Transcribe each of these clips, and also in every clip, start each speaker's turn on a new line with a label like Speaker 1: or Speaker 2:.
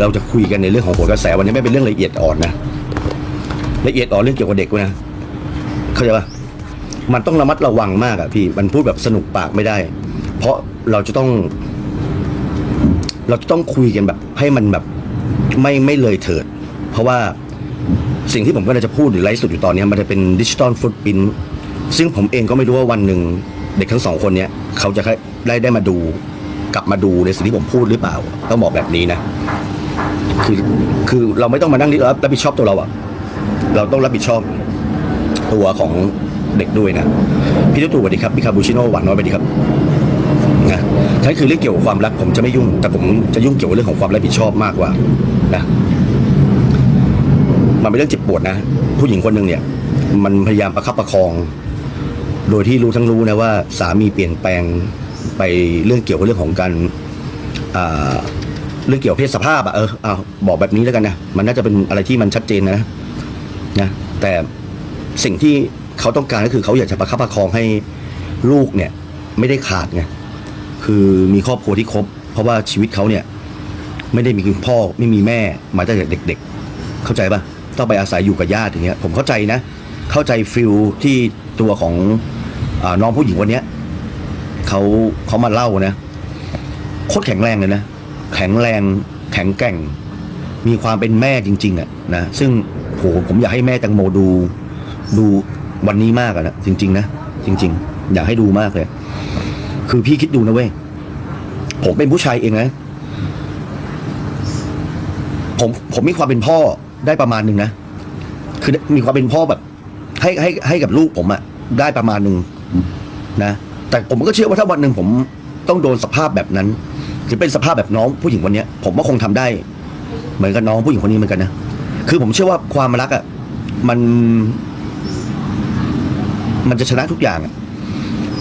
Speaker 1: เราจะคุยกันในเรื่องของโหนกระแสวันนี้ไม่เป็นเรื่องละเอียดอ่อนนะละเอียดอ่อนเรื่องเกี่ยวกับเด็กนะเข้าใจปะมันต้องระมัดระวังมากอะพี่มันพูดแบบสนุกปากไม่ได้ เพราะเราจะต้อง เราจะต้องคุยกันแบบ ให้มันแบบไม่ไม่เลยเถิด เพราะว่าสิ่งที่ผมก็จะพูดหรือไลฟ์สดอยู่ตอนนี้มันจะเป็นดิจิตอลฟุตพิ้นซึ่งผมเองก็ไม่รู้ว่าวันหนึ่งเด็กทั้งสองคนเนี้ยเขาจะได้ได้มาดู กลับมาดูในสิ่งที่ผมพูดหรือเปล่า ต้องบอกแบบนี้นะ คือคือเราไม่ต้องมานั่งรับรับผิดชอบตัวเราอะเราต้องรับผิดชอบตัวของเด็กด้วยนะพี่ตุ๊กตู่สวัสดีครับพี่คาบูชิโน่หวานน้อยสวัสดีครับนะนั่นคือเรื่องเกี่ยวกับความรักผมจะไม่ยุ่ง แต่ผมจะยุ่งเกี่ยวกับเรื่องของความรับผิดชอบมากกว่านะมันเป็นเรื่องเจ็บปวดนะ ผู้หญิงคนหนึ่งเนี่ย มันพยายามประคับประคอง โดยที่รู้ทั้งรู้นะว่า สามีเปลี่ยนแปลงไปเรื่องเกี่ยวกับเรื่องของการอ่า เรื่องเกี่ยวกับเพศสภาพอะเออเอาบอกแบบนี้แล้วกันนะมันน่าจะเป็นอะไรที่มันชัดเจนนะนะแต่สิ่งที่เขาต้องการก็คือเขาอยากจะประคับประคองให้ลูกเนี่ยไม่ได้ขาดไงคือมีครอบครัวที่ครบ เพราะว่าชีวิตเขาเนี่ย ไม่ได้มีคุณพ่อไม่มีแม่มาตั้งแต่เด็ก ๆ เข้าใจปะต้องไปอาศัยอยู่กับญาติอย่างเงี้ยผมเข้าใจนะ เข้าใจฟิลที่ตัวของอน้องผู้หญิงคนเนี้ยเขาเขามาเล่านะโคตรแข็งแรงเลยนะ แข็งแรงแข็งแกร่ง มีความเป็นแม่จริงๆอะนะซึ่งโหผมอยากให้แม่แตังโมดู ดูวันนี้มากอะนะจริง ๆ นะจริง ๆ อยากให้ดูมากเลย คือพี่คิดดูนะเว้ยผมเป็นผู้ชายเองนะผมผมมีความเป็นพ่อได้ประมาณหนึ่งนะคือมีความเป็นพ่อแบบ ให้ให้ให้กับลูกผมอะได้ประมาณหนึ่งนะแต่ผมก็เชื่อว่าถ้าวันหนึ่งผมต้องโดนสภาพแบบนั้น หรือเป็นสภาพแบบน้องผู้หญิงคนเนี้ย ผมก็คงทำได้ เหมือนกับน้องผู้หญิงคนนี้เหมือนกันนะคือผมเชื่อว่าความรักอะมัน มันจะชนะทุกอย่างอะ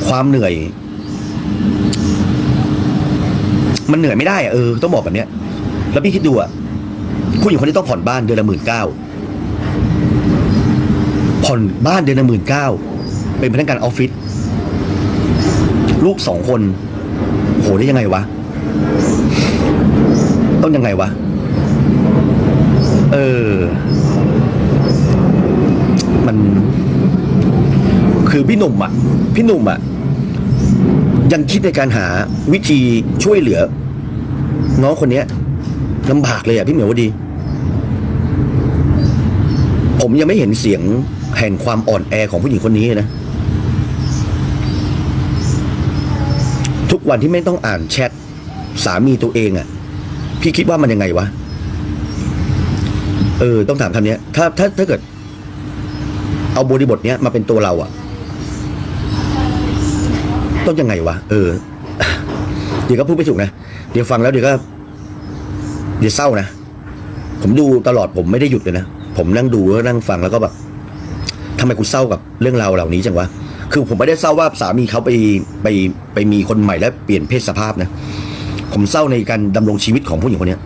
Speaker 1: ความเหนื่อย มันเหนื่อยไม่ได้อะเออต้องบอกแบบเนี้ย แล้วพี่คิดดูอะผู้หญิงคนนี้ต้องผ่อนบ้านเดือนละหมื่นเก้าผ่อนบ้านเดือนละหมื่นเก้าเป็นพนักงานออฟฟิศลูกสองคน โหได้ยังไงวะ ต้องยังไงวะ เออ มัน คือพี่หนุ่มอะ พี่หนุ่มอะ ยังคิดในการหาวิธีช่วยเหลือ น้องคนเนี้ยลำบากเลยอะพี่เหมียวดี ผมยังไม่เห็นเสียงแห่งความอ่อนแอของผู้หญิงคนนี้เลยนะ ทุกวันที่ไม่ต้องอ่านแชทสามีตัวเองอะ่ะ พี่คิดว่ามันยังไงวะ เออ ต้องถามคำนี้ถ้าถ้าถ้าเกิด เอาบริบทเนี้ยมาเป็นตัวเราอะ่ะต้องยังไงวะ เออ เดี๋ยวก็พูดไม่ถูกนะ เดี๋ยวฟังแล้วเดี๋ยวก็ เดี๋ยวเศร้านะ ผมดูตลอดผมไม่ได้หยุดเลยนะ ผมนั่งดูแล้วนั่งฟังแล้วก็แบบทำไมกูเศร้ากับเรื่องราวเหล่านี้จังวะ คือผมไม่ได้เศร้าว่าสามีเขาไปไปไปมีคนใหม่แล้วเปลี่ยนเพศสภาพนะ ผมเศร้าในการดำรงชีวิตของผู้หญิงคนนี้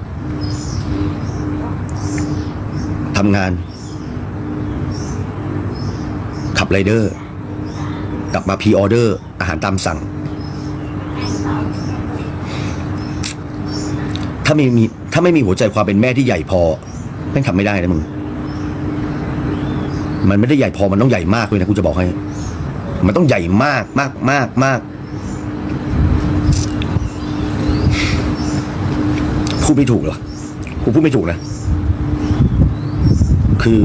Speaker 1: ทำงาน ขับไรเดอร์ กลับมาพีออเดอร์ อาหารตามสั่ง ถ้าไม่มีถ้าไม่มีหัวใจความเป็นแม่ที่ใหญ่พอแม่งทำไม่ได้นะมึง มันไม่ได้ใหญ่พอมันต้องใหญ่มากเลยนะกูจะบอกให้ มันต้องใหญ่มากมากมากมาก พูดไม่ถูกเหรอกูพูดไม่ถูกนะ คือ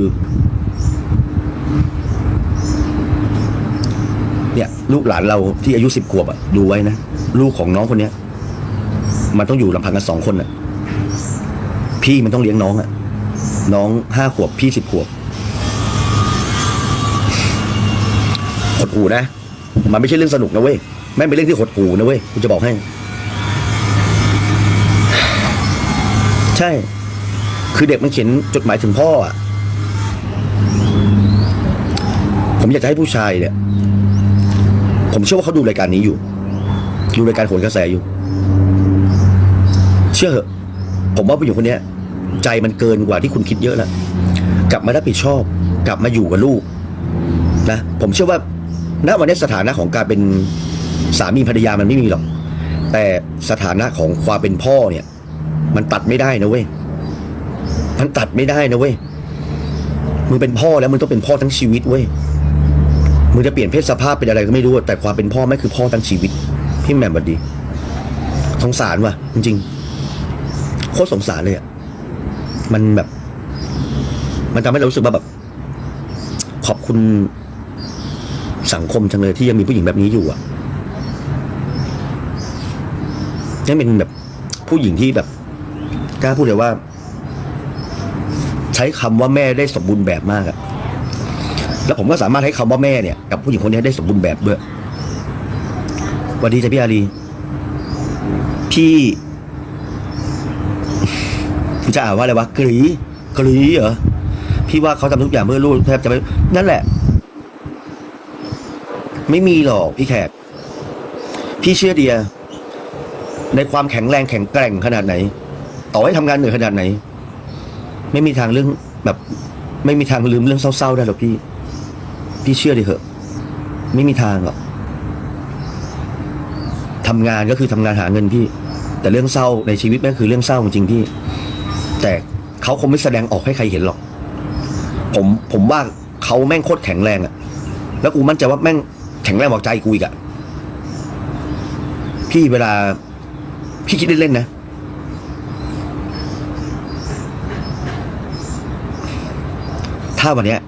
Speaker 1: เนี่ยลูกหลานเราที่อายุสิบขวบอะดูไว้นะ ลูกของน้องคนเนี้ย มันต้องอยู่ลำพังกันสองคนอะพี่มันต้องเลี้ยงน้องอะน้องห้าขวบ พี่สิบขวบหดหูนะ มันไม่ใช่เรื่องสนุกนะเว้ยแม่เป็นเรื่องที่หดหูนะเว้ยกูจะบอกให้ ใช่ คือเด็กมันเขียนจดหมายถึงพ่ออะ ผมอยากจะให้ผู้ชายเนี่ย ผมเชื่อว่าเขาดูรายการนี้อยู่ ดูรายการโหนกระแสอยู่ เชื่อเหอะผมว่าผู้หญิงคนนี้ใจมันเกินกว่าที่คุณคิดเยอะแล้วกลับมารับผิดชอบ กลับมาอยู่กับลูกนะผมเชื่อว่าณวันนี้สถานะของการเป็นสามีภรรยามันไม่มีหรอก แต่สถานะของความเป็นพ่อเนี่ย มันตัดไม่ได้นะเว้ยมันตัดไม่ได้นะเว้ยมึงเป็นพ่อแล้วมึงต้องเป็นพ่อทั้งชีวิตเว้ยมึงจะเปลี่ยนเพศสภาพเป็นอะไรก็ไม่รู้แต่ความเป็นพ่อไม่คือพ่อทั้งชีวิต พี่แหม่มบัดดีสงสารว่ะ จริงๆโคตรสงสารเลยอะมันแบบ มันทำให้เรารู้สึกว่าแบบ ขอบคุณสังคมจังเลยที่ยังมีผู้หญิงแบบนี้อยู่อะนี่เป็นแบบผู้หญิงที่แบบ กล้าพูดเลยว่า ใช้คำว่าแม่ได้สมบูรณ์แบบมากอะแล้วผมก็สามารถให้คำว่าแม่เนี่ยกับผู้หญิงคนนี้ได้สมบูรณ์แบบด้วยวัสดีจ้ะพี่อารีพี่จะอ่านว่าอะไรวะกรีกรีเหรอพี่ว่าเขาทำทุกอย่างเพื่อลูกแทบจะไม่นั่นแหละ ไม่มีหรอกพี่แขกพี่เชื่อเดีย ในความแข็งแรงแข็งแกร่งขนาดไหน ต่อให้ทำงานเหนื่อยขนาดไหน ไม่มีทางเรื่องแบบ ไม่มีทางลืมเรื่องเศร้าๆได้หรอกพี่ พี่เชื่อดิเถอะ ไม่มีทางหรอกทำงานก็คือทำงานหาเงินพี่ แต่เรื่องเศร้าในชีวิตแม่คือเรื่องเศร้าจริงพี่ แต่เขาคงไม่แสดงออกให้ใครเห็นหรอก ผมผมว่าเขาแม่งโคตรแข็งแรงอะแล้วกูมั่นใจว่าแม่งแข็งแรงบอกใจกูอีกอะพี่เวลาพี่คิดเล่นๆนะ ถ้าวันเนี้ย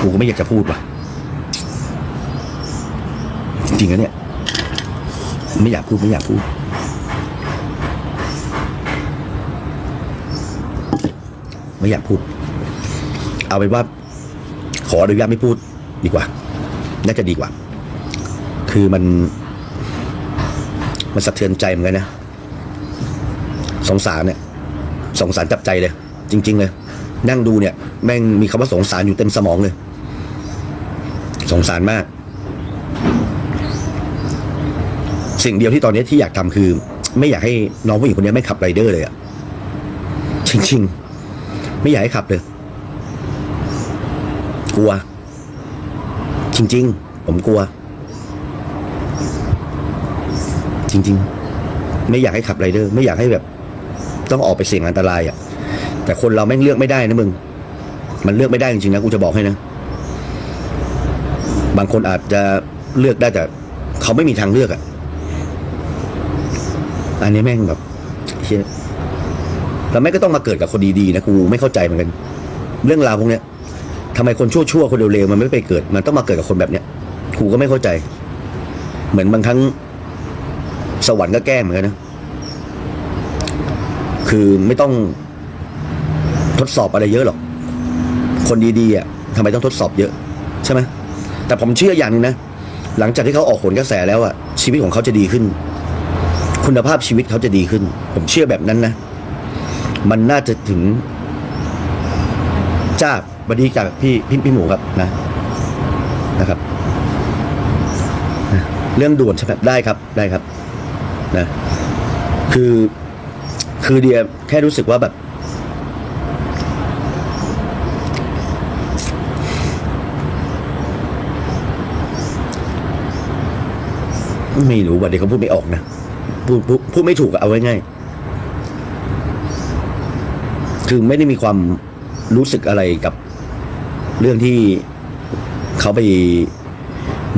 Speaker 1: กูก็ไม่อยากจะพูดว่ะ จริงนะเนี่ย ไม่อยากพูดไม่อยากพูด ไม่อยากพูด เอาเป็นว่า ขออนุญาตไม่พูดดีกว่า น่าจะดีกว่า คือมัน มันสะเทือนใจเหมือนกันนะ สงสารเนี่ย สงสารจับใจเลย จริง ๆ เลย นั่งดูเนี่ย แม่งมีคำว่าสงสารอยู่เต็มสมองเลย สงสารมาก สิ่งเดียวที่ตอนนี้ที่อยากทำคือ ไม่อยากให้น้องผู้หญิงคนนี้ไม่ขับไรเดอร์เลยอะจริง ๆ ไม่อยากให้ขับเลย กลัว จริง ๆ ผมกลัว จริง ๆ ไม่อยากให้ขับไรเดอร์ ไม่อยากให้แบบ ต้องออกไปเสี่ยงอันตรายอะ่ะแต่คนเราแม่งเลือกไม่ได้นะมึง มันเลือกไม่ได้จริงๆนะกูจะบอกให้นะ บางคนอาจจะเลือกได้แต่เขาไม่มีทางเลือกอะ่ะ อันนี้แม่งแบบเชี่ยแล้วแม่งก็ต้องมาเกิดกับคนดีๆนะกูไม่เข้าใจเหมือนกัน เรื่องราวพวกเนี้ยทำไมคนชั่วๆคนเร็วๆมันไม่ไปเกิด มันต้องมาเกิดกับคนแบบเนี้ยกูก็ไม่เข้าใจ เหมือนบางครั้งสวรรค์ก็แกล้งเหมือนกันนะ คือไม่ต้องทดสอบอะไรเยอะหรอก คนดีๆอะทำไมต้องทดสอบเยอะ ใช่ไหมแต่ผมเชื่ออย่างนึงนะ หลังจากที่เขาออกผลกระแสแล้วอะชีวิตของเขาจะดีขึ้น คุณภาพชีวิตเขาจะดีขึ้น ผมเชื่อแบบนั้นนะ มันน่าจะถึงจ้าบดีจากพี่พี่พี่หมูครับนะนะครับ เรื่องด่วนใช่ไหมได้ครับได้ครับนะคือ คือเดียแค่รู้สึกว่าแบบ ไม่รู้ว่าเดี๋ยวเขาพูดไม่ออกนะพูดพูดพูดไม่ถูกเอาไว้ง่ายคือไม่ได้มีความรู้สึกอะไรกับเรื่องที่เขาไป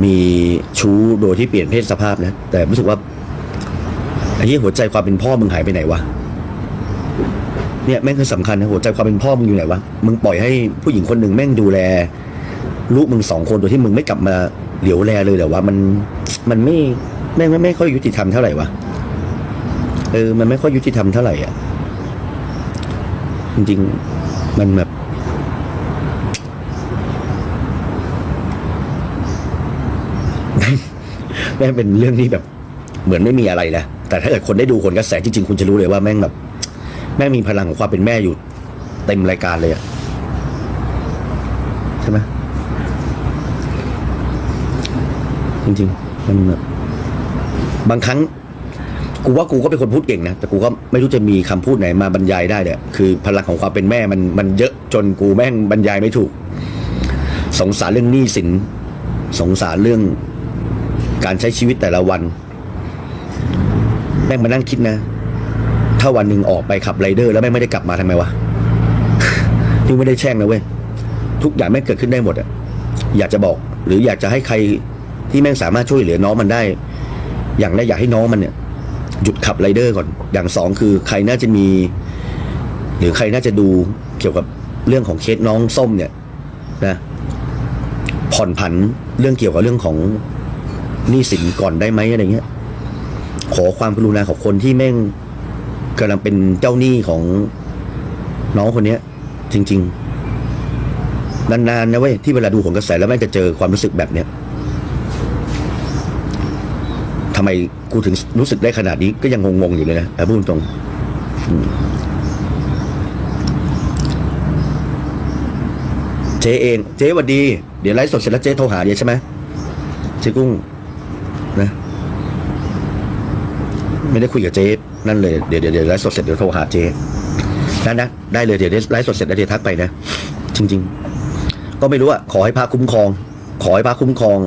Speaker 1: มีชู้โดยที่เปลี่ยนเพศสภาพนะ แต่รู้สึกว่าไอ้ที่หัวใจความเป็นพ่อมึงหายไปไหนวะ เนี่ยแม่งคือสำคัญนะหัวใจความเป็นพ่อมึงอยู่ไหนวะมึงปล่อยให้ผู้หญิงคนหนึ่งแม่งดูแล ลูกมึงสองคนโดยที่มึงไม่กลับมาเหลียวแลเลยเหรอวะมันมันไม่แม่งไม่ไม่ค่อยยุติธรรมเท่าไหร่วะเออ มันไม่ค่อยยุติธรรมเท่าไหร่อะจริงๆมันแบบแม่งเป็นเรื่องที่แบบ เหมือนไม่มีอะไรนะแต่ถ้าเกิดคนได้ดูคนกระแสจริงๆคุณจะรู้เลยว่าแม่งแบบ แม่มีพลังของความเป็นแม่อยู่ เต็มรายการเลยอะใช่ไหมจริงๆมันแบบบางครั้ง กูว่ากูก็เป็นคนพูดเก่งนะ แต่กูก็ไม่รู้จะมีคำพูดไหนมาบรรยายได้เนี่ยคือพลังของความเป็นแม่มันมันเยอะจนกูแม่งบรรยายไม่ถูก สงสารเรื่องหนี้สิน สงสารเรื่องการใช้ชีวิตแต่ละวัน แม่งมานั่งคิดนะาวันหนึ่งออกไปขับไรเดอร์ แล้วแม่งไม่ได้กลับมาทำไมวะ นี่ไม่ได้แช่งนะเว้ย ทุกอย่างแม่งเกิดขึ้นได้หมดอะอยากจะบอก หรืออยากจะให้ใครที่แม่งสามารถช่วยเหลือน้องมันได้ อย่างแรกอยากให้น้องมันเนี่ยหยุดขับไรเดอร์ก่อน อย่างสองคือใครน่าจะมี หรือใครน่าจะดูเกี่ยวกับเรื่องของเคสน้องส้มเนี่ยนะผ่อนผันเรื่องเกี่ยวกับเรื่องของหนี้สินก่อนได้ไหมอะไรเงี้ย ขอความกรุณาของคนที่แม่ง กำลังเป็นเจ้าหนี้ของน้องคนเนี้ย จริง ๆ นานๆนะเว้ยที่เวลาดูของกระแสแล้วแม่งจะเจอความรู้สึกแบบเนี้ยทำไมกูถึงรู้สึกได้ขนาดนี้ก็ยังงงๆอยู่เลยนะเอาพูดตรงเจ๊เอง เจ๊หวัดดี เดี๋ยวไลฟ์สดเสร็จแล้วเจ๊โทรหาเดี๋ยวใช่ไหมเจ๊กุ้งนะ ไม่ได้คุยกับเจ๊นั่นเลยเดี๋ยวเดี๋ยวไลฟ์สดเสร็จเดี๋ยวโทรหาเจ๊นะนนะได้เลยเดี๋ยวไลฟ์สดเสร็จแล้วเดี๋ยวทักไปนะ จริง ๆ ก็ไม่รู้อะขอให้พระคุ้มครอง ขอให้พระคุ้มครอง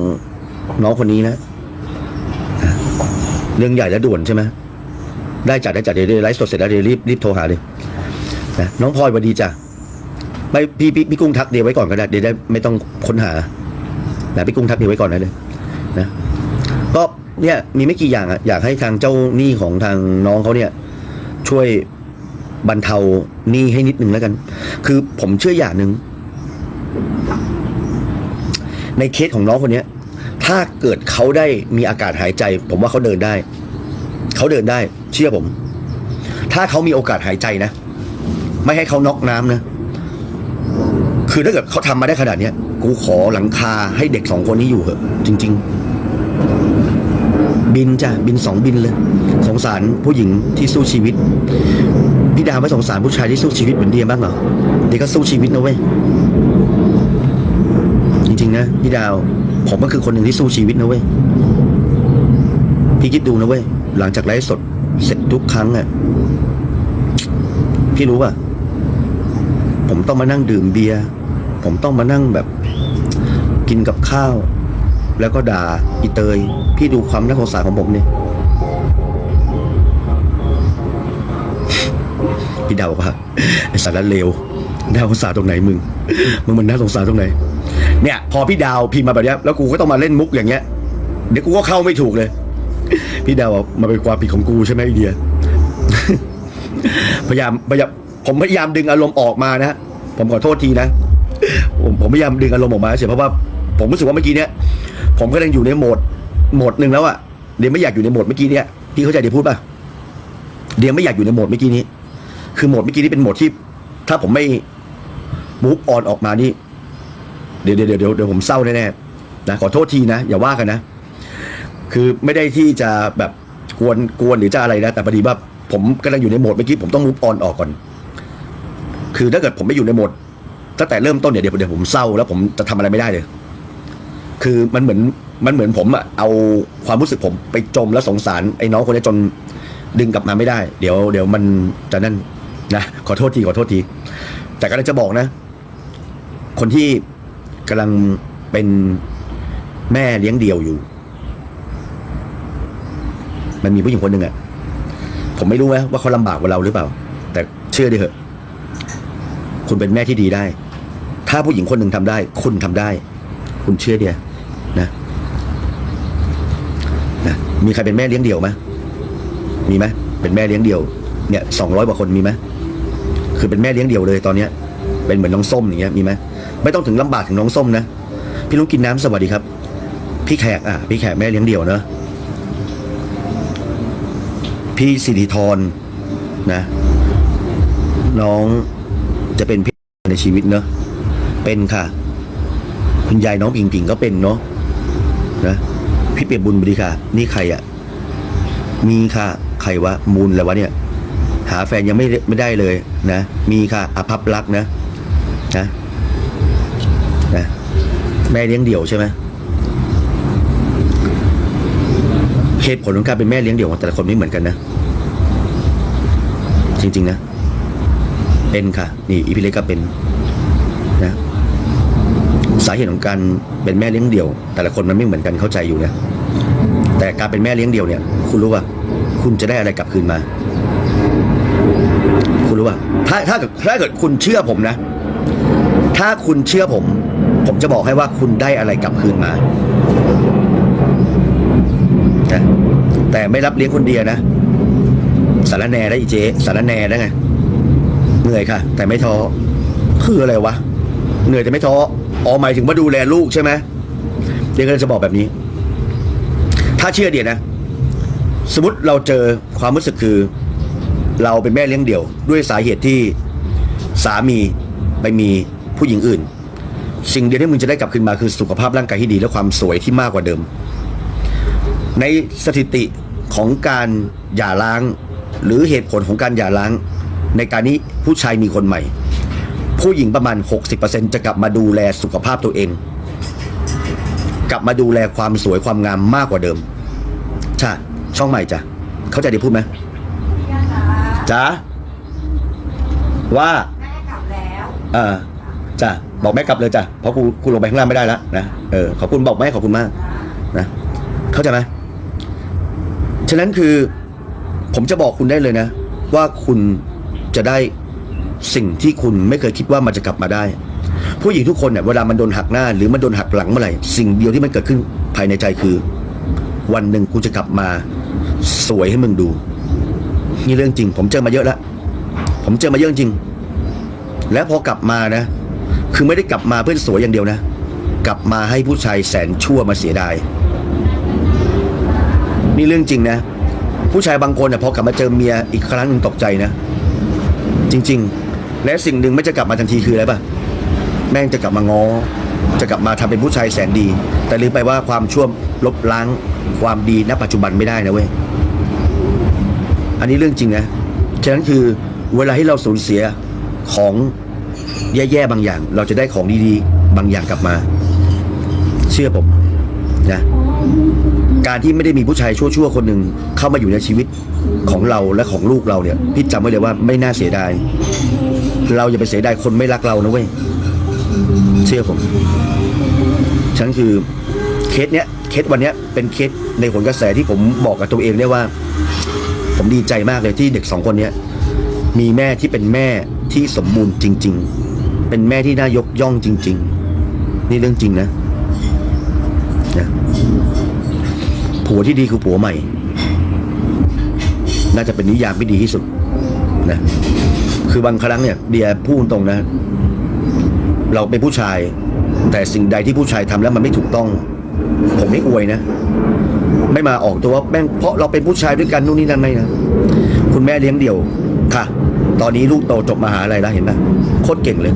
Speaker 1: น้องคนนี้นะเรื่องใหญ่และด่วนใช่ไหมได้จัดได้จัดเดี๋ยวไลฟ์สดเสร็จแล้วเดี๋ยวรีบรีบโทรหาเลยนะน้องพลอยสวัสดีจ้ะไม่พี่พี่พี่กุ้งทักเดียวไว้ก่อนก็ได้เดี๋ยวได้ไม่ต้องค้นหานะพี่กุ้งทักเดียวไว้ก่อนได้เลยนะก็ เนี่ยมีไม่กี่อย่างอะอยากให้ทางเจ้าหนี้ของทางน้องเขาเนี่ย ช่วยบรรเทาหนี้ให้นิดนึงแล้วกัน คือผมเชื่ออย่างหนึ่งในเคสของน้องคนเนี้ย ถ้าเกิดเขาได้มีอากาศหายใจ ผมว่าเขาเดินได้ เขาเดินได้ เชื่อผม ถ้าเขามีโอกาสหายใจนะ ไม่ให้เขาน็อกน้ำนะคือถ้าเกิดเขาทำมาได้ขนาดเนี้ยกูขอหลังคาให้เด็กสองคนนี้อยู่เหอะจริง ๆ บินจ้ะบินสองบินเลย สงสารผู้หญิงที่สู้ชีวิตพี่ดาวไม่สงสารผู้ชายที่สู้ชีวิตเหมือนเดียบ้างเหรอเดียก็สู้ชีวิตนะเว้ยจริงๆนะพี่ดาว ผมก็คือคนหนึ่งที่สู้ชีวิตนะเว้ยพี่คิดดูนะเว้ยหลังจากไลฟ์สดเสร็จทุกครั้งอะพี่รู้ป่ะผมต้องมานั่งดื่มเบียร์ผมต้องมานั่งแบบกินกับข้าว แล้วก็ด่าอีเตย พี่ดูความน่าสงสารของผมเนี่ยพี่ดาวบอกว่าไอสารเลวน่าสงสารตรงไหนมึงมึงมันน่าสงสารตรงไหน เนี่ย พอพี่ดาวพิมพ์มาแบบนี้แล้วกูก็ต้องมาเล่นมุกอย่างเงี้ยเดี๋ยวกูก็เข้าไม่ถูกเลย พี่ดาวบอกมาเป็นความผิดของกูใช่ไหมไอเดียพยายามพยายามผมพยายามดึงอารมณ์ออกมานะผมขอโทษทีนะผมผมพยายามดึงอารมณ์ออกมาเฉยเพราะว่าผมรู้สึกว่าเมื่อกี้เนี้ย ผมก็ยังอยู่ในโหมดโหมดหนึ่งแล้วอะเดี๋ยวไม่อยากอยู่ในโหมดเมื่อกี้เนี้ยพี่เข้าใจเดี๋ยวพูดป่ะเดี๋ยวไม่อยากอยู่ในโหมดเมื่อกี้นี้ คือโหมดเมื่อกี้นี้เป็นโหมดที่ ถ้าผมไม่มูฟออนออกมานี่เดี๋ยวเดี๋ยวเดี๋ยวเดี๋ยวผมเศร้าแน่ๆนะขอโทษทีนะ อย่าว่ากันนะ คือไม่ได้ที่จะแบบกวนกวนหรือจะอะไรนะ แต่พอดีว่าผมกำลังอยู่ในโหมดเมื่อกี้ผมต้องมูฟออนออกก่อน คือถ้าเกิดผมไม่อยู่ในโหมดตั้งแต่เริ่มต้นเนี่ยเดี๋ยวเดี๋ยวผมเศร้าแล้วผมจะทำอะไรไม่ได้เลย คือมันเหมือนมันเหมือนผมอะเอาความรู้สึกผมไปจมแล้วสงสารไอ้น้องคนนี้จนดึงกลับมาไม่ได้ เดี๋ยวเดี๋ยวมันจะนั่นนะขอโทษทีขอโทษที แต่ก็เลยจะบอกนะ คนที่กำลังเป็นแม่เลี้ยงเดี่ยวอยู่ มันมีผู้หญิงคนหนึ่งอะผมไม่รู้นะว่าเขาลำบากกว่าเราหรือเปล่า แต่เชื่อดิเถอะ คุณเป็นแม่ที่ดีได้ ถ้าผู้หญิงคนหนึ่งทำได้ คุณทำได้ คุณเชื่อเดีย นะนะมีใครเป็นแม่เลี้ยงเดี่ยวไหมมีไหมเป็นแม่เลี้ยงเดี่ยวเนี่ยสองร้อยกว่าคนมีไหมคือเป็นแม่เลี้ยงเดี่ยวเลยตอนเนี้ย เป็นเหมือนน้องส้มอย่างเงี้ยมีไหมไม่ต้องถึงลำบากถึงน้องส้มนะพี่ลุงกินน้ำสวัสดีครับ พี่แขกอะพี่แขกแม่เลี้ยงเดี่ยวเนอะพี่สิริธรนะ น้องจะเป็นพี่ในชีวิตเนอะเป็นค่ะ คุณยายน้องปิงปิงก็เป็นเนาะ นะพี่เปียบุญบดีค่ะ นี่ใครอะมีค่ะ ใครวะมูลอะไรวะเนี่ย หาแฟนยังไม่ไม่ได้เลยนะ มีค่ะอภัพรักนะนะนะแม่เลี้ยงเดี่ยวใช่ไหมเหตุผลของการเป็นแม่เลี้ยงเดี่ยวของแต่ละคนไม่เหมือนกันนะ จริง ๆ นะ เป็นค่ะ นี่อีพีเล็กก็เป็น สาเหตุของการเป็นแม่เลี้ยงเดี่ยว แต่ละคนมันไม่เหมือนกันเข้าใจอยู่นะแต่การเป็นแม่เลี้ยงเดี่ยวเนี่ย คุณรู้ว่าคุณจะได้อะไรกลับคืนมา คุณรู้ป่ะถ้าถ้าเกิดถ้าเกิดคุณเชื่อผมนะ ถ้าคุณเชื่อผม ผมจะบอกให้ว่าคุณได้อะไรกลับคืนมาแต่ไม่รับเลี้ยงคนเดียวนะสารแหนได้อีเจ๊สารแหนได้ไงเหนื่อยค่ะ แต่ไม่ท้อคืออะไรวะเหนื่อยแต่ไม่ท้อ อ๋อหมายถึงว่าดูแลลูกใช่ไหมเดี๋ยวก็จะบอกแบบนี้ ถ้าเชื่อเดียวนะ สมมติเราเจอความรู้สึกคือ เราเป็นแม่เลี้ยงเดี่ยว ด้วยสาเหตุที่สามีไปมีผู้หญิงอื่น สิ่งเดียวที่มึงจะได้กลับคืนมาคือสุขภาพร่างกายที่ดีและความสวยที่มากกว่าเดิม ในสถิติของการหย่าร้าง หรือเหตุผลของการหย่าร้าง ในการนี้ผู้ชายมีคนใหม่ ผู้หญิงประมาณ 60%จะกลับมาดูแลสุขภาพตัวเอง กลับมาดูแลความสวยความงามมากกว่าเดิมใช่ช่องใหม่จ้ะเข้าใจที่พูดไหมจ้าว่า
Speaker 2: แม่กลับแล้ว
Speaker 1: เออจ้ะบอกแม่กลับเลยจ้ะเพราะกูกูลงไปข้างล่างไม่ได้แล้วนะเออขอบคุณบอกแม่ขอบคุณมากนะเข้าใจไหมฉะนั้นคือ ผมจะบอกคุณได้เลยนะ ว่าคุณจะได้ สิ่งที่คุณไม่เคยคิดว่ามันจะกลับมาได้ ผู้หญิงทุกคนเนี่ยเวลามันโดนหักหน้า หรือมันโดนหักหลังเมื่อไหร่สิ่งเดียวที่มันเกิดขึ้นภายในใจคือ วันหนึ่งกูจะกลับมา สวยให้มึงดู นี่เรื่องจริง ผมเจอมาเยอะแล้วผมเจอมาเยอะจริง แล้วพอกลับมานะ คือไม่ได้กลับมาเพื่อสวยอย่างเดียวนะ กลับมาให้ผู้ชายแสนชั่วมาเสียดายนี่เรื่องจริงนะ ผู้ชายบางคนเนี่ยพอกลับมาเจอเมียอีกครั้งหนึ่งตกใจนะ จริง ๆ และสิ่งหนึ่งไม่จะกลับมาทันทีคืออะไรปะแม่งจะกลับมางอ จะกลับมาทำเป็นผู้ชายแสนดี แต่ลืมไปว่าความชั่วลบล้างความดีณปัจจุบันไม่ได้นะเว้ยอันนี้เรื่องจริงนะฉะนั้นคือเวลาที่เราสูญเสียของแย่ๆบางอย่าง เราจะได้ของดีๆ บางอย่างกลับมา เชื่อผมนะการที่ไม่ได้มีผู้ชายชั่วๆคนหนึ่งเข้ามาอยู่ในชีวิตของเราและของลูกเราเนี่ยพี่จำไว้เลยว่าไม่น่าเสียดาย เราอย่าไปเสียดายคนไม่รักเรานะเว้ยเชื่อผม ฉันคือเคสเนี้ยเคสวันเนี้ยเป็นเคสในผลกระแสที่ผมบอกกับตัวเองได้ว่า ผมดีใจมากเลยที่เด็กสองคนเนี้ยมีแม่ที่เป็นแม่ที่สมบูรณ์จริง ๆ เป็นแม่ที่น่ายกย่องจริง ๆ นี่เรื่องจริงนะนะผัวที่ดีคือผัวใหม่ น่าจะเป็นนิยามที่ดีที่สุดนะ คือบางครั้งเนี่ยเดียพูดตรงนะ เราเป็นผู้ชาย แต่สิ่งใดที่ผู้ชายทำแล้วมันไม่ถูกต้อง ผมไม่อวยนะ ไม่มาออกตัวว่าแม่งเพราะเราเป็นผู้ชายด้วยกันนู่นนี่นั่นไม่นะคุณแม่เลี้ยงเดี่ยวค่ะ ตอนนี้ลูกโตจบมหาลัยแล้วเห็นไหมโคตรเก่งเลย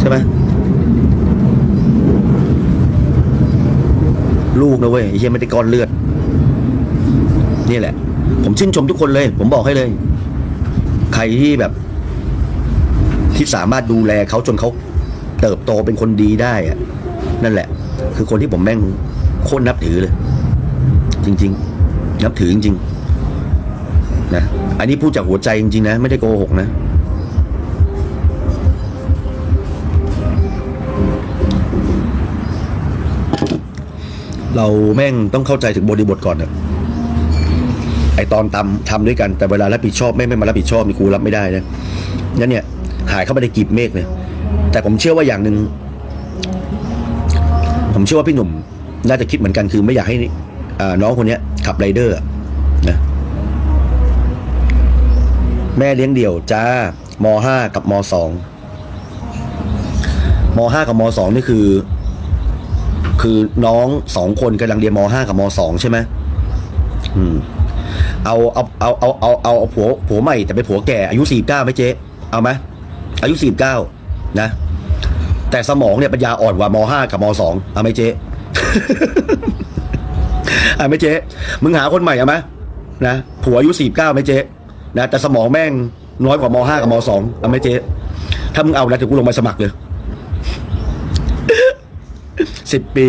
Speaker 1: ใช่ไหมลูกนะเว้ยไอ้เหี้ยไม่ได้ก้อนเลือด นี่แหละ ผมชื่นชมทุกคนเลย ผมบอกให้เลย ใครที่แบบ ที่สามารถดูแลเขาจนเขาเติบโตเป็นคนดีได้อะนั่นแหละ คือคนที่ผมแม่งโคตรนับถือเลย จริง ๆ นับถือจริงๆนะอันนี้พูดจากหัวใจจริงๆนะ ไม่ได้โกหกนะเราแม่งต้องเข้าใจถึงบริบทก่อนอะไอตอนทำทำด้วยกันแต่เวลารับผิดชอบไม่ไม่มารับผิดชอบนี่กูรับไม่ได้นะนั่นเนี่ยหายเข้าไปในกีบเมฆเลยแต่ผมเชื่อว่าอย่างหนึ่งผมเชื่อว่าพี่หนุ่มน่าจะคิดเหมือนกันคือไม่อยากให้น้องคนเนี้ยขับไรเดอร์นะแม่เลี้ยงเดี่ยวจ้ามห้ากับมสองมห้ากับมสองนี่คือ คือน้องสองคนกำลังเรียนมห้ากับมสองใช่ไหมอืม เอาเอาเอาเอาเอาเอาเอาผัวผัวใหม่แต่เป็นผัวแก่อายุสี่เก้าไหมเจ๊เอาไหมอายุสี่เก้านะ แต่สมองเนี่ยปัญญาอ่อนกว่ามห้ากับมสองเอาไหมเจ๊เอาไหมเจ๊มึงหาคนใหม่เอาไหมนะผัวอายุสี่เก้าไหมเจ๊นะแต่สมองแม่งน้อยกว่ามห้ากับมสองเอาไหมเจ๊ถ้ามึงเอานะถึงกูลงมาสมัครเลยสิบปี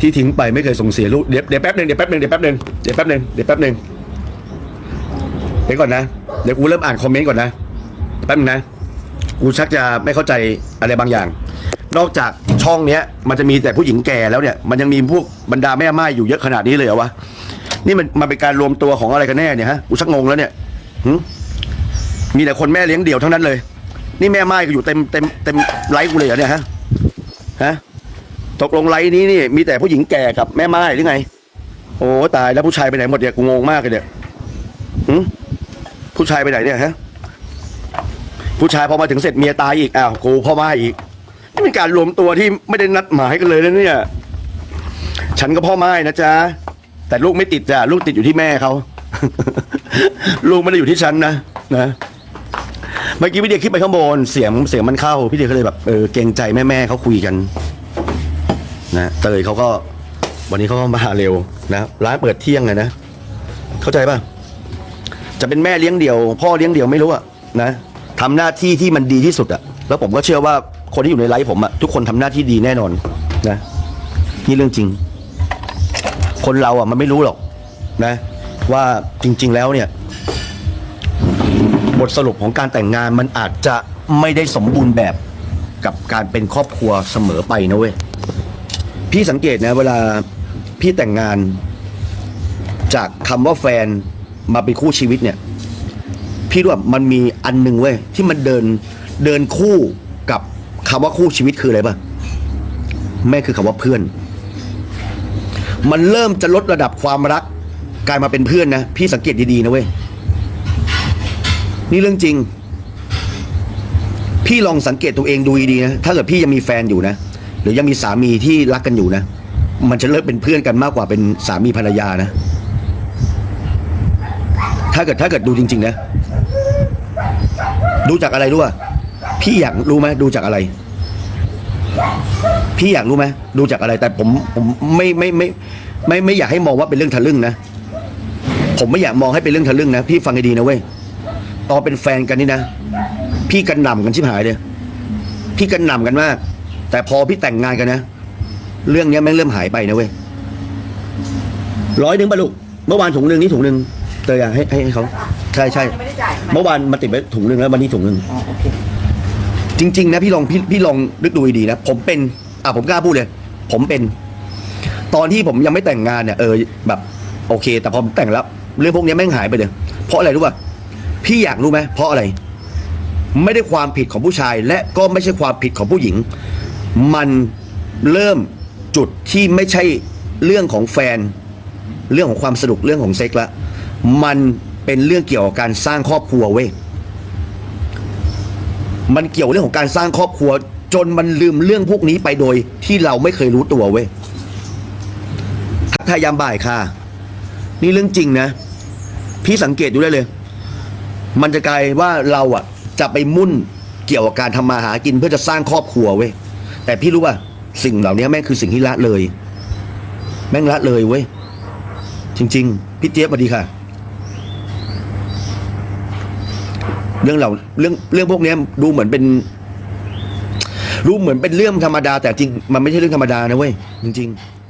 Speaker 1: ที่ทิ้งไปไม่เคยส่งเสียลูกเดี๋ยวเดี๋ยวแป๊บหนึ่งเดี๋ยวแป๊บหนึ่งเดี๋ยวแป๊บหนึ่งเดี๋ยวแป๊บหนึ่งเดี๋ยวแป๊บหนึ่ง เดี๋ยวก่อนนะ เดี๋ยวกูเริ่มอ่านคอมเมนต์ก่อนนะ แป๊บนึงนะ กูชักจะไม่เข้าใจอะไรบางอย่าง นอกจากช่องเนี้ย มันจะมีแต่ผู้หญิงแก่แล้วเนี่ย มันยังมีพวกบรรดาแม่ไม้อยู่เยอะขนาดนี้เลยเหรอวะ นี่มันมันเป็นการรวมตัวของอะไรกันแน่เนี่ยฮะ กูชักงงแล้วเนี่ยหึมีแต่คนแม่เลี้ยงเดี่ยวทั้งนั้นเลย นี่แม่ไม้ก็อยู่เต็มเต็มเต็มไลฟ์กูเลยเหรอเนี่ยฮะ ฮะ ตกลงไลฟ์นี้นี่มีแต่ผู้หญิงแก่กับแม่ไม้หรือไง โอ้ตายแล้วผู้ชายไปไหนหมดเนี่ย กูงงมากเลยเนี่ยหืม ผู้ชายไปไหนเนี่ยฮะผู้ชายพอมาถึงเสร็จเมียตายอีกอ้าวกูพ่อไม้อีกนี่เป็นการรวมตัวที่ไม่ได้นัดหมายกันเลยนะเนี่ย ฉันก็พ่อไม้นะจ๊ะแต่ลูกไม่ติดจ้ะลูกติดอยู่ที่แม่เขาลูกไม่ได้อยู่ที่ฉันนะนะเมื่อกี้พี่เดียขึ้นไปข้างบนเสียงเสียงมันเข้าพี่เดียก็เลยแบบเออเกรงใจแม่แม่เขาคุยกัน นะเตยเขาก็ วันนี้เขาก็มาเร็วนะร้านเปิดเที่ยงเลยนะเข้าใจป่ะ จะเป็นแม่เลี้ยงเดี่ยว พ่อเลี้ยงเดี่ยวไม่รู้อะนะทำหน้าที่ที่มันดีที่สุดอะแล้วผมก็เชื่อว่าคนที่อยู่ในไลฟ์ผมอะทุกคนทำหน้าที่ดีแน่นอนนะนี่เรื่องจริง คนเราอะมันไม่รู้หรอกนะ ว่าจริง ๆ แล้วเนี่ย บทสรุปของการแต่งงานมันอาจจะไม่ได้สมบูรณ์แบบกับการเป็นครอบครัวเสมอไปนะเว้ยพี่สังเกตนะ เวลาพี่แต่งงานจากคำว่าแฟน มาเป็นคู่ชีวิตเนี่ย พี่ดูว่ามันมีอันหนึ่งเว้ยที่มันเดินเดินคู่กับคำว่าคู่ชีวิตคืออะไรป่ะแม่คือคำว่าเพื่อน มันเริ่มจะลดระดับความรักกลายมาเป็นเพื่อนนะพี่สังเกตดีๆนะเว้ยนี่เรื่องจริง พี่ลองสังเกตตัวเองดูดีนะถ้าเกิดพี่ยังมีแฟนอยู่นะหรือยังมีสามีที่รักกันอยู่นะ มันจะเลิกเป็นเพื่อนกันมากกว่าเป็นสามีภรรยานะ ถ้าเกิดถ้าเกิดดูจริง ๆ นะ ดูจากอะไรรู้ป่ะพี่อยากรู้ไหมดูจากอะไร พี่อยากรู้ไหมดูจากอะไร แต่ผมผมไม่ไม่ไม่ไม่ไม่อยากให้มองว่าเป็นเรื่องทะลึ่งนะผมไม่อยากมองให้เป็นเรื่องทะลึ่งนะพี่ฟังให้ดีนะเว้ยตอนเป็นแฟนกันนี่นะพี่กันหน่ำกันชิบหายเลยพี่กันหน่ำกันมาก แต่พอพี่แต่งงานกันนะเรื่องนี้แม่งเริ่มหายไปนะเว้ยร้อยหนึ่งปะลูกเมื่อวานถุงหนึ่งนี่ถุงหนึ่ง เตยอะให้ให้ให้เขาใช่ใช่
Speaker 2: ยังไม่ได้จ่ายใช่ไหม
Speaker 1: เมื่อวานมาติดไว้ถุงหนึ่งแล้ววันนี้ถุงหนึ่ง
Speaker 2: อ๋อโอเค
Speaker 1: จริง ๆ นะพี่ลองพี่พี่ลองนึกดูดีๆนะ ผมเป็น อะผมกล้าพูดเลย ผมเป็น ตอนที่ผมยังไม่แต่งงานเนี่ยเออแบบ โอเค แต่พอผมแต่งแล้วเรื่องพวกนี้แม่งหายไปเลย เพราะอะไรรู้ป่ะพี่อยากรู้ไหมเพราะอะไร ไม่ได้ความผิดของผู้ชาย และก็ไม่ใช่ความผิดของผู้หญิง มันเริ่มจุดที่ไม่ใช่เรื่องของแฟน เรื่องของความสนุกเรื่องของเซ็กละ มันเป็นเรื่องเกี่ยวกับการสร้างครอบครัวเว้ยมันเกี่ยวเรื่องของการสร้างครอบครัว จนมันลืมเรื่องพวกนี้ไปโดยที่เราไม่เคยรู้ตัวเว้ยทักทายยามบ่ายค่ะ นี่เรื่องจริงนะ พี่สังเกตดูได้เลย มันจะกลายว่าเราอะ จะไปมุ่นเกี่ยวกับการทำมาหากินเพื่อจะสร้างครอบครัวเว้ยแต่พี่รู้ว่าสิ่งเหล่านี้แม่งคือสิ่งที่ละเลย แม่งละเลยเว้ยจริง ๆ พี่เจี๊ยบสวัสดีค่ะ เรื่องเราเรื่องเรื่องพวกนี้ดูเหมือนเป็นรู้เหมือนเป็นเรื่องธรรมดา แต่จริงมันไม่ใช่เรื่องธรรมดานะเว้ยจริง ๆ